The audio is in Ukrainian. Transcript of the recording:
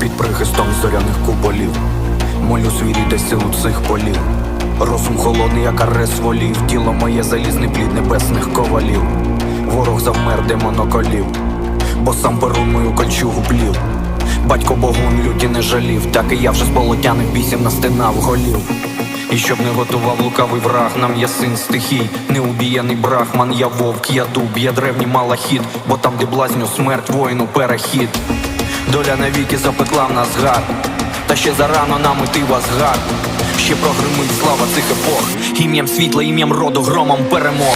Під прихистом зоряних куполів. Молю свій рідне силу цих полів. Розум холодний, як арес волів. Тіло моє залізний плід небесних ковалів. Ворог завмер демоноколів Бо сам перун мою кольчугу плів Батько богун люті не жалів, так і я вже з болотяних бісів настинав голів. І щоб не готував лукавий враг, нам я син стихій, неубіяний брахман, я вовк, я дуб, я древній малахід, бо там, де блазню смерть, воїну перехід. Доля навіки запекла в нас гар, та ще зарано нам іти в Асгард. Ще прогримить слава цих епох, ім'ям світла, ім'ям роду, громом перемог.